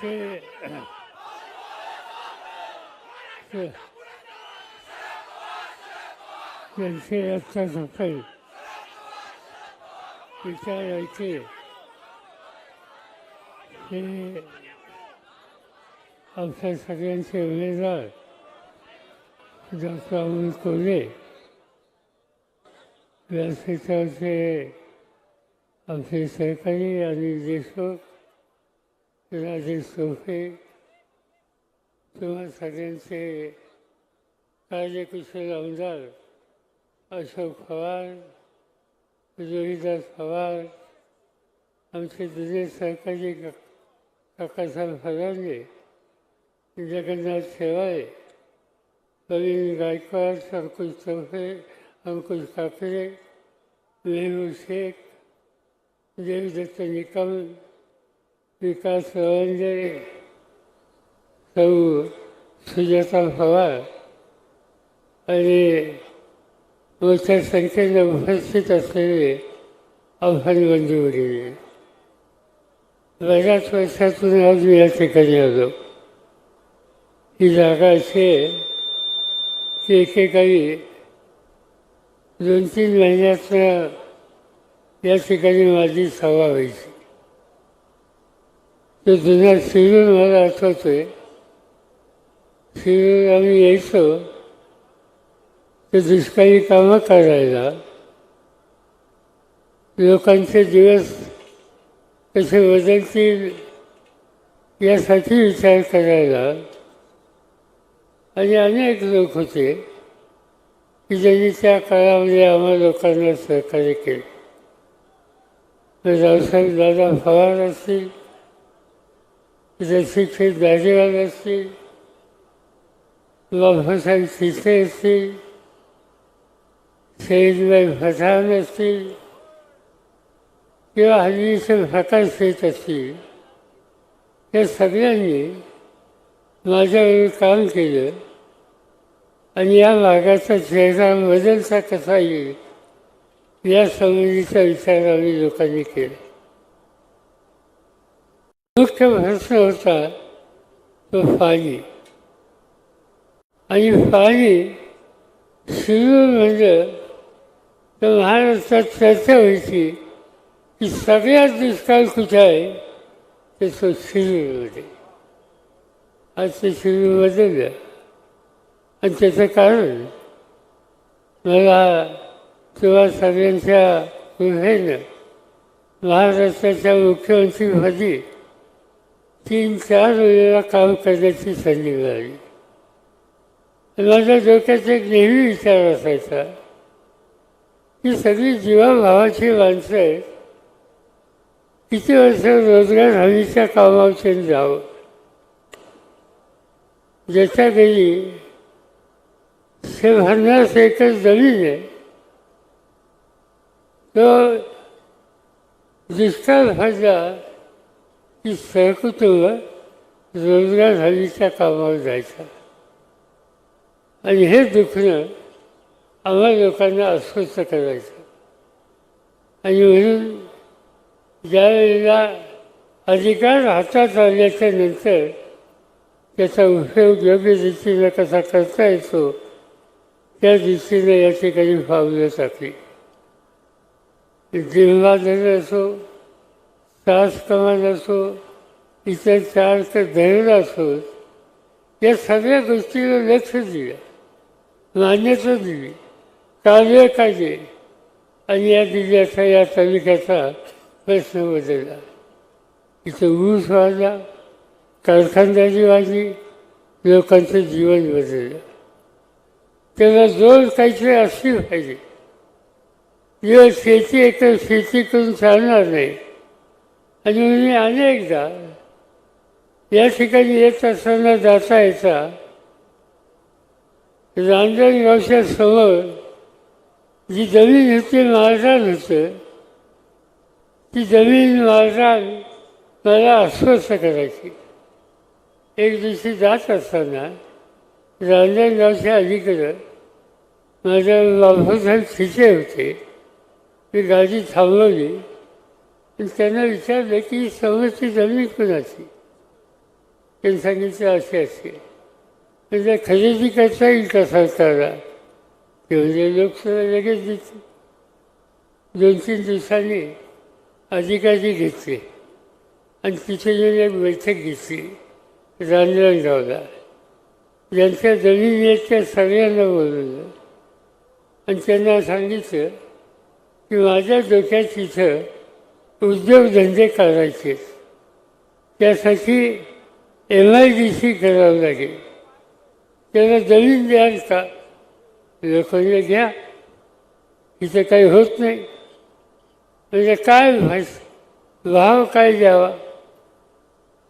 त्यांचे ते- त्यांचे आत्ता सकाळी विचारायचे हे आमच्या सगळ्यांचे उमेदवार डॉक्टर अमोल कोल्हे व्यासपीठावरचे आमचे सहकारी आणि देशमुख राजेश सोफे किंवा सगळ्यांचे कार्यकुशल आमदार अशोक पवार जोडीदास पवार आमचे जुने सहकारी काकासाहेब फरांडे जगन्नाथ शेवाळे प्रवीण गायकवाड अंकुश चौफे अंकुश काकडे मेहबूब शेख देवदत्त निकम विकास रवंदे सौ सुजाता पवार आणि मोठ्या संख्येने उपस्थित असलेले आव्हान बंधूवरील बऱ्याच वर्षातून आज मी या ठिकाणी आलो. ही जागा अशी आहे की एकेकाळी दोन तीन महिन्यात या ठिकाणी माझी सभा व्हायची. ते जुन्या शिरूर मला आठवतोय. शिरूर आम्ही यायचो. ते दुष्काळी कामं करायला लोकांचे दिवस कसे बदलतील यासाठी विचार करायला. आणि अनेक लोक होते की ज्यांनी त्या काळामध्ये आम्हा लोकांना सहकार्य केलं. रावसाहेब दादा फवार असतील रसिकशेठ दाजेवाल असतील बाबासाहेब शिसे असतील शहीदबाई पठाण असतील किंवा हल्लीचे प्रकाश शेठ असतील या सगळ्यांनी माझ्यावर काम केलं आणि या भागाचा चेहरा बदलता कसा येईल या संबंधीचा विचार आम्ही लोकांनी केला मुख्य प्रश्न होता तो पाणी आणि पाणी सुरू म्हणजे तर महाराष्ट्रात चर्चा व्हायची की सगळ्यात दुष्काळ कुठे आहे? ते तो शिरूरमध्ये आज ते शिरूर बदललं आणि त्याचं कारण मला किंवा सगळ्यांच्या कृपेनं महाराष्ट्राच्या मुख्यमंत्रीपदी तीन चार वेळेला काम करण्याची संधी मिळाली. माझ्या डोक्यात एक नेहमी विचार असायचा की सगळी जीवाभावाची माणसं आहेत किती वर्ष रोजगार हमीच्या कामावचे जावं. ज्याच्या घरी शे एकच जमीन आहे तो दुष्काळ भाजला की सहकुटुंब रोजगार झालीच्या कामावर जायचा. आणि हे दुखणं आम्हा लोकांना अस्वस्थ करायचं. आणि म्हणून ज्यावेळेला अधिकार हातात आल्याच्यानंतर त्याचा उपयोग योग्य रीतीनं कसा करता येतो त्या दृष्टीने या ठिकाणी फावलं टाकली जिल्हाधर असो सास कमान असो इतर चार तर धरण असो या सगळ्या गोष्टीला लक्ष दिलं मान्यता दिली. कार्य काढले आणि या जिल्ह्याचा या तालुक्याचा प्रश्न बदलला. इथं ऊस वाढला कारखानदारी वाढली लोकांचं जीवन बदललं. त्याला जोर काहीतरी असली पाहिजे. जेव्हा शेती एकतर शेती करून चालणार नाही आणि मी अनेकदा या ठिकाणी येत असताना जाता येता रांजणगावच्या समोर जी जमीन होती माळरान होतं ती जमीन माळरान मला अस्वस्थ करायची. एक दिवशी जात असताना रांजणगावच्या अलीकडं माझ्या बाबासाहेब खिचे होते. मी गाडी थांबवली. त्यांना विचारलं की समोरची जमीन कुणाची? त्यांनी सांगितलं असे असे म्हणजे खरेदी करता येईल का सरकारला? ते म्हणजे लोकसभा लगेच देते दोन तीन दिवसांनी अधिकारी घेतले. आणि तिथे येऊन एक बैठक घेतली. रांजणगावला ज्यांच्या जमीन आहेत त्या सगळ्यांना बोलवलं. आणि त्यांना सांगितलं की माझ्या डोक्यात तिथं उद्योगधंदे करायचे. त्यासाठी एम आय डी सी करावं लागेल. त्याला जमीन द्याल का? लोकांना घ्या इथं काही होत नाही. म्हणजे काय भास? भाव काय द्यावा?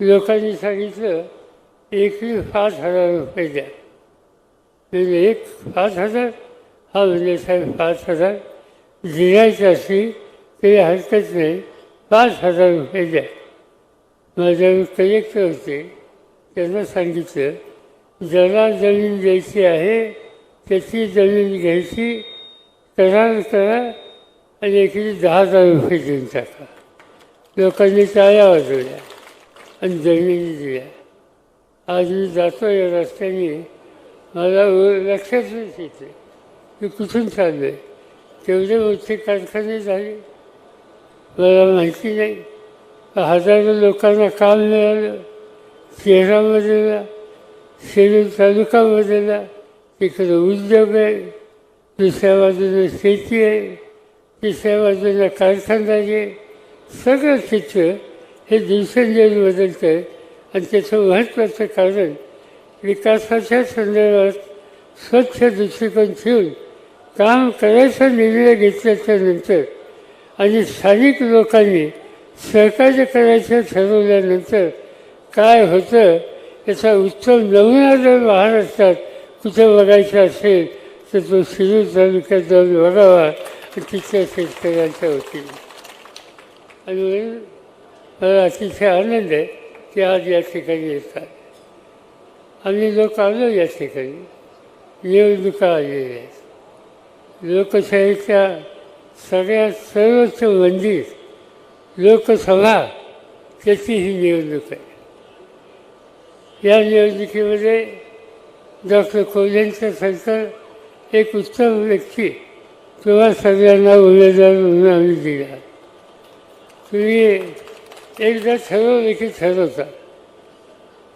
लोकांनी सांगितलं एकवीस पाच हजार रुपये द्या. म्हणजे एक पाच हजार? हा म्हणजे साहेब पाच हजार. दिरायचं असेल तरी हरकत नाही. पाच हजार रुपये द्या माझ्यावर कलेक्टर होते त्यांना सांगितलं ज्याला जमीन द्यायची आहे त्याची जमीन घ्यायची करार करा आणि एखादी दहा हजार रुपये देऊन टाका. लोकांनी टाळ्या वाजवल्या आणि जमिनी दिल्या. आज मी जातो या रस्त्याने मला लक्षातच येते की कुठून चाललं आहे तेवढे मोठे कारखाने झाले. मला माहिती नाही. हजारो लोकांना काम मिळालं. शहरा बदलला शेलू तालुका बदलला तिकडे उद्योग आहे. दुसऱ्या बाजूला शेती आहे. तिसऱ्या बाजूला कारखाना आहे. सगळं चित्र हे दिवसेंदिवस बदलतं आहे. आणि त्याचं महत्त्वाचं कारण विकासाच्या संदर्भात स्वच्छ दृष्टिकोन ठेवून काम करायचा निर्णय घेतल्याच्या नंतर आणि स्थानिक लोकांनी सहकार्य करायचं ठरवल्यानंतर काय होतं याचा उत्तम नमुना जर महाराष्ट्रात कुठे बघायचा असेल तर तो शिरूर तालुक्यात जाऊन बघावा तिथल्या शेतकऱ्यांच्या वतीने. आणि म्हणून मला अतिशय आनंद आहे की आज या ठिकाणी येतात. आम्ही लोक आलो या ठिकाणी. निवडणुका आलेल्या आहेत. लोकशाहीच्या सगळ्यात सर्वोच्च मंदिर लोकसभा त्याची ही निवडणूक आहे. या निवडणुकीमध्ये डॉक्टर कोल्हेंचं सरकार एक उत्तम व्यक्ती किंवा सगळ्यांना उमेदवार म्हणून आम्ही दिला. तुम्ही एकदा ठरवलं की ठरवता.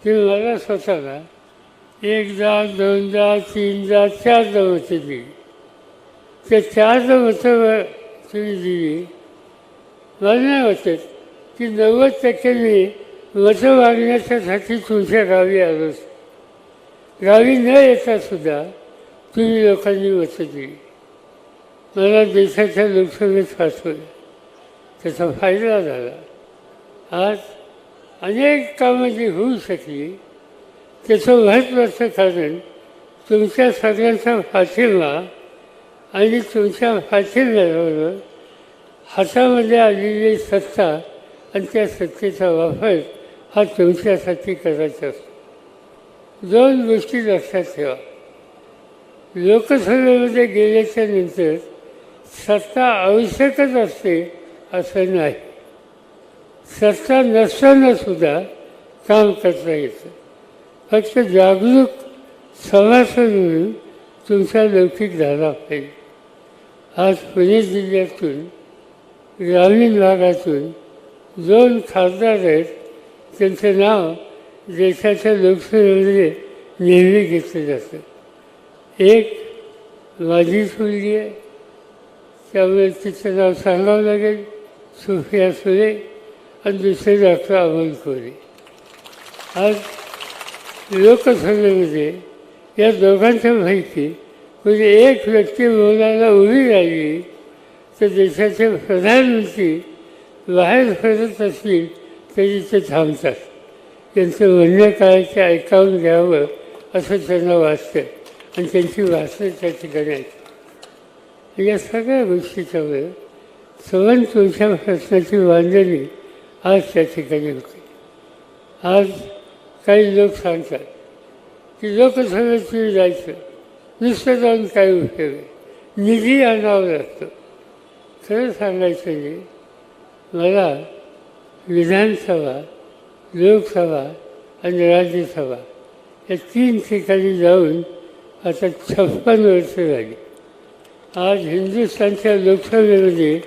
तुम्ही मला स्वतःला एकदा दोनदा तीनदा चारदा मते दिली. ते चार मतं तुम्ही दिली. मला नाही वाटत की नव्वद टक्क्यांनी मतं मागण्याच्यासाठी तुमच्या गावी आलोच गावी न येता सुद्धा तुम्ही लोकांनी मतं दिली. मला देशाच्या लोकसभेत पाठवलं. त्याचा फायदा झाला. आज अनेक कामं जी होऊ शकली. त्याचं महत्त्वाचं कारण तुमच्या सगळ्यांचा पाठिंबा आणि तुमच्या पाठिंब्याबरोबर हातामध्ये आलेली सत्ता आणि त्या सत्तेचा वापर हा तुमच्यासाठी करायचा असतो. दोन गोष्टी लक्षात ठेवा. लोकसभेमध्ये गेल्याच्यानंतर सत्ता आवश्यकच असते असं नाही. सत्ता नसताना सुद्धा काम करता येतं. फक्त जागरूक सभासद म्हणून तुमचा लौकिक झाला पाहिजे. आज पुणे जिल्ह्यातून ग्रामीण भागातून दोन खासदार आहेत. त्यांचं नाव देशाच्या लोकसभेमध्ये नेहमी घेतलं जातं. एक माझी मुलगी आहे. त्यामुळे तिचं नाव सांगावं लागेल सुफिया सुरे आणि दुसरे डॉक्टर अमोल कोरे. आज लोकसभेमध्ये या दोघांच्या माहिती म्हणजे एक व्यक्ती मुलाला उभी राहिली तर देशाचे प्रधानमंत्री बाहेर फिरत असतील तरी ते थांबतात. त्यांचं म्हणणं काय ते ऐकावून घ्यावं असं त्यांना वाटतं. आणि त्यांची वाचणं त्या ठिकाणी आहेत. या सगळ्या गोष्टीच्यामुळे सवन तुमच्या प्रश्नाची बांधणी आज त्या ठिकाणी होते. आज काही लोक सांगतात की लोकसभेत तुम्ही जायचं. नुसतं जाऊन काय उपयोग आहे निधी आणावं लागतं. खरं सांगायचं की मला विधानसभा लोकसभा आणि राज्यसभा या तीन ठिकाणी जाऊन आता छप्पन वर्ष झाली. आज हिंदुस्थानच्या लोकसभेमध्ये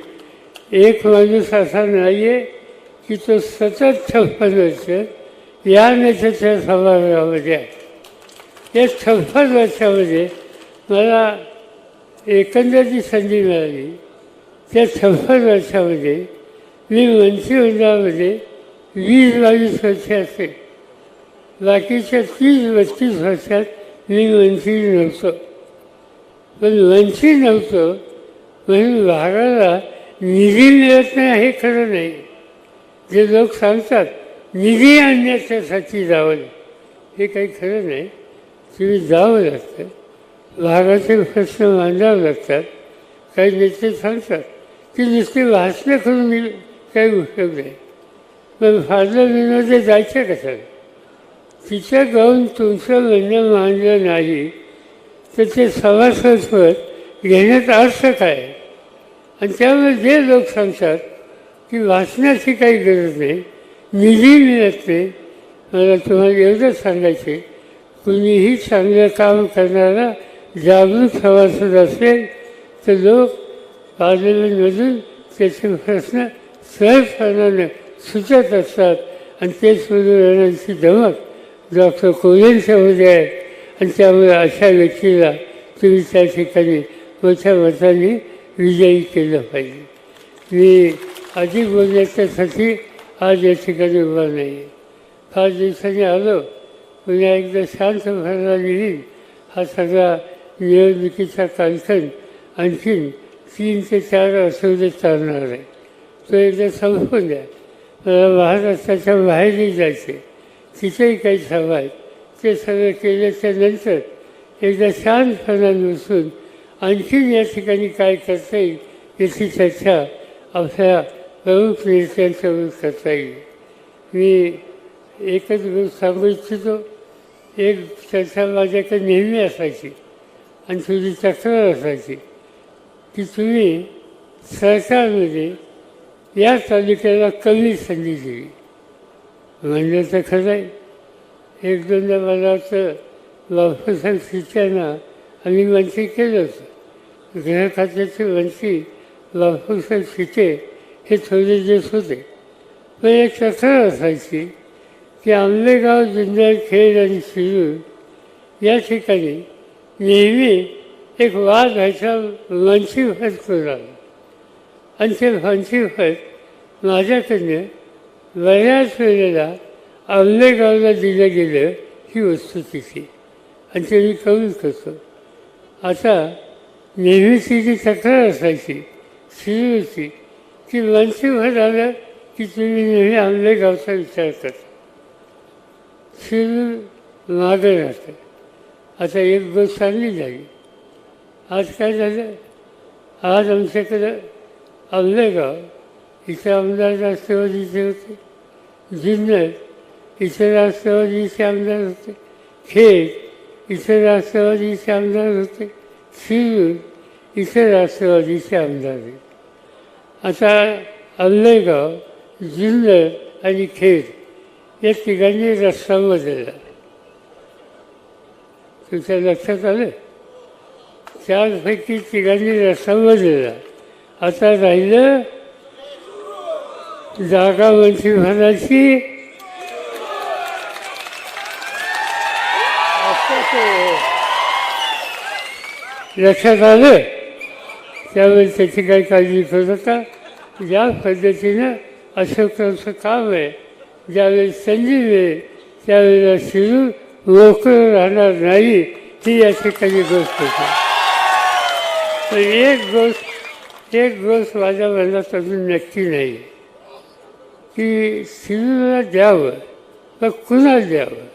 एक माणूस असा नाही आहे की तो सतत छप्पन वर्ष या नेत्याच्या सभागृहामध्ये आहे. या छप्पन वर्षामध्ये मला एकंदर जी संधी मिळाली. त्या छप्पन वर्षामध्ये मी मंत्रिमंडळामध्ये वीस बावीस वर्षे असते बाकीच्या तीस बत्तीस वर्षात मी मंत्री नव्हतो. पण मंत्री नव्हतो म्हणून भागाला निधी मिळत नाही हे खरं नाही. जे लोक सांगतात निधी आणण्याच्यासाठी जावं. हे काही खरं नाही. तुम्ही जावं लागतं. भागाचे प्रश्न मांडावं लागतात. काही नेते सांगतात की नुसती वाचणं करून मी काही उपयोग नाही. मग फादर विनोदे जायचं कसं तिच्या गाऊन तुमचं म्हणणं मांडलं नाही तर ते सभासदपद घेण्यात अर्थ काय? आणि त्यामुळे जे लोक सांगतात की वाचण्याची काही गरज नाही निधी मिळत नाही मला तुम्हाला एवढंच सांगायचे कुणीही चांगलं काम करणारा जागरूक सभासद असेल तर लोक पार्लमेंटमधून त्याचे प्रश्न सहजपणाने सुचत असतात. आणि तेच म्हणजे सोडून धमक डॉक्टर कोल्यांच्यामध्ये आहे आणि त्यामुळे अशा व्यक्तीला तुम्ही त्या ठिकाणी मोठ्या मताने विजयी केलं पाहिजे. मी अधिक बोलण्याच्यासाठी आज या ठिकाणी उभा नाही आहे फार दिवसांनी आलो. पुन्हा एकदा शांत भरला येईल हा सगळा निवडणुकीचा कालखंड आणखीन तीन ते चार आठवडे चालणार आहे. तो एकदा संपून द्या. मला महाराष्ट्राच्या बाहेरही जायचे तिथेही काही सभा आहेत ते सगळं केल्याच्यानंतर एकदा शांतपणाने बसून आणखीन या ठिकाणी काय करता येईल याची चर्चा आपल्या प्रमुख नेत्यांसोबत करता येईल. मी एकच गोष्ट सांगू इच्छितो. एक चर्चा माझ्याकडे नेहमी असायची. आणि तुझी तक्रार असायची. की तुम्ही सरकारमध्ये या तालुक्याला कमी संधी दिली. म्हणजे तर खरं आहे. एक दोनदा मला वाटतं बाबासाहेब शिट्यांना आम्ही मंत्री केलं होतं. गृह मंत्री बाबासाहेब शिटे हे थोडे दिवस होते. पण एक तक्रार असायची. की आंबेगाव जुन्नर खेड आणि शिरूर या ठिकाणी नेहमी एक वाद व्हायचा भर करून आणि ते वंशीफत माझ्याकडनं बऱ्याच वेळेला आंबेगावला दिलं गेलं ही वस्तुस्थिती. आणि ते मी कबूल करतो. आता नेहमीची जी तक्रार असायची शिरूरची की भर आलं की तुम्ही नेहमी आंबेगावचा विचार करता. शिरूर मागं राहतं. आता एक गोष्ट चांगली झाली आज काय झालं? आज आमच्याकडं आंबेगाव इथे आमदार राष्ट्रवादीचे होते. जुन्नर इथे राष्ट्रवादीचे आमदार होते. खेड इथे राष्ट्रवादीचे आमदार होते. शिरूर इथे राष्ट्रवादीचे आमदार होते. आता आंबेगाव जुन्नर आणि खेड या तिघांनी रस्ता बदलला तुमच्या लक्षात आलं? त्यापैकी तिघांनी रस्ता बदलला आता राहिलं जागा म्हणजे मंत्रिमंडळाची लक्षात आलं? त्यामुळे त्याची काही काळजी करू नका ज्या पद्धतीनं अशोकांचं काम आहे. ज्यावेळेस संधी मिळेल त्यावेळेला शिरूर मोकळं राहणार नाही ही या ठिकाणी गोष्ट होती. पण एक गोष्ट एक गोष्ट माझ्या मनात अजून नक्की नाही. की शिरूरला द्यावं मग कुणाला द्यावं?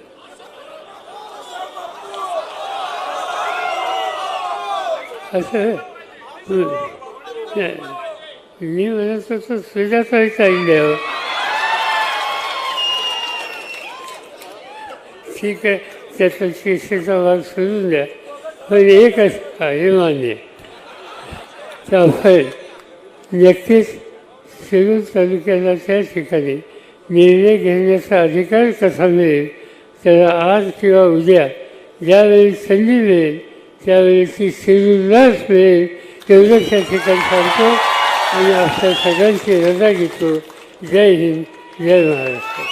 असं नाही. मी म्हणत होतो सुजाताई काही द्यावं ठीक आहे त्याचा शिक्षेचा भाग सोडून द्या पण एकच आहे मान्य त्यामुळे नक्कीच शिरूर तालुक्याला त्या ठिकाणी निर्णय घेण्याचा अधिकार कसा मिळेल त्याला आज किंवा उद्या। ज्यावेळी संधी मिळेल त्यावेळी ती शिरूरलाच मिळेल तेवढंच त्या ठिकाणी सांगतो आणि आपल्या सगळ्यांची रजा घेतो जय हिंद जय महाराष्ट्र।